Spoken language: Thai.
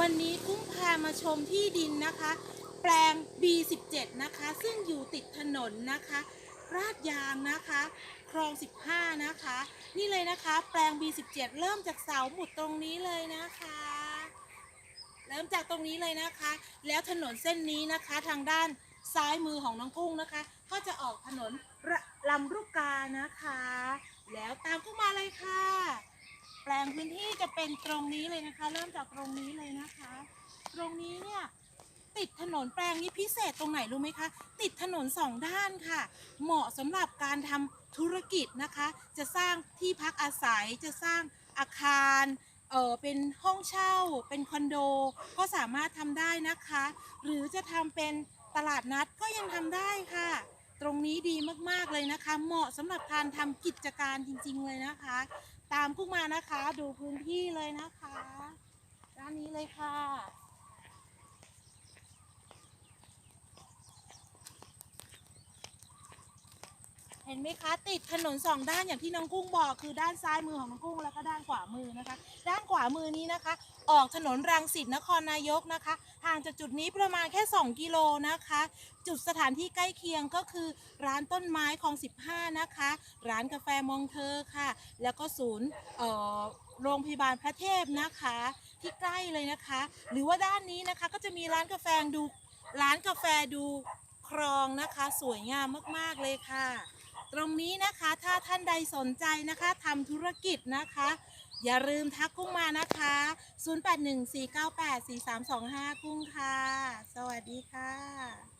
วันนี้กุ้งพามาชมที่ดินนะคะ แปลง B17 นะคะ ซึ่งอยู่ติดถนนนะคะราดยางนะคะคลอง 15 นะคะ นี่เลยนะคะ แปลง B17 เริ่มจากเสาหมุดตรงนี้เลยนะคะ เริ่มจากตรงนี้เลยนะคะ แล้วถนนเส้นนี้นะคะทางด้านซ้ายมือของน้องกุ้งนะคะ ก็จะออกถนนลำลูกกานะคะ แล้วตามกุ้งมาเลยค่ะ ปลงพื้นที่จะเป็นตรงนี้เลยนะคะ เริ่มจากตรงนี้เลยนะคะ ตรงนี้เนี่ยติดถนนแปลงนี้พิเศษตรงไหนรู้ไหมคะ ติดถนนสองด้านค่ะ เหมาะสำหรับการทำธุรกิจนะคะ จะสร้างที่พักอาศัยจะสร้างอาคารเออเป็นห้องเช่า เป็นคอนโด ก็สามารถทำได้นะคะ หรือจะทำเป็นตลาดนัดก็ยังทำได้ค่ะ ตรงนี้ดีมากๆเลยนะคะ เหมาะสำหรับการทำกิจการจริง ๆ เลยนะคะ ตามกุ้งมานะคะดูพื้นที่เลยนะคะด้านนี้เลยค่ะ เห็นไหมคะ ติดถนนสองด้านอย่างที่น้องกุ้งบอก คือด้านซ้ายมือของน้องกุ้งแล้วก็ด้านขวามือนะคะ ด้านขวามือนี้นะคะ ออกถนนรังสิตนครนายกนะคะห่างจากจุดนี้ประมาณแค่ 2 กิโลนะคะ จุดสถานที่ใกล้เคียงก็คือร้านต้นไม้ของ 15 นะคะ ร้านกาแฟมองเธอค่ะ แล้วก็ศูนย์โรงพยาบาลพระเทพนะคะ ที่ใกล้เลยนะคะ หรือว่าด้านนี้นะคะก็จะมีร้านกาแฟดูร้านกาแฟดูคลองนะคะ สวยงามมาก ๆ เลยค่ะ ตรงนี้นะคะถ้าท่านใดสนใจนะคะทำธุรกิจนะคะ อย่าลืมทักกุ้งมานะคะ 0814984325 กุ้งค่ะ สวัสดีค่ะ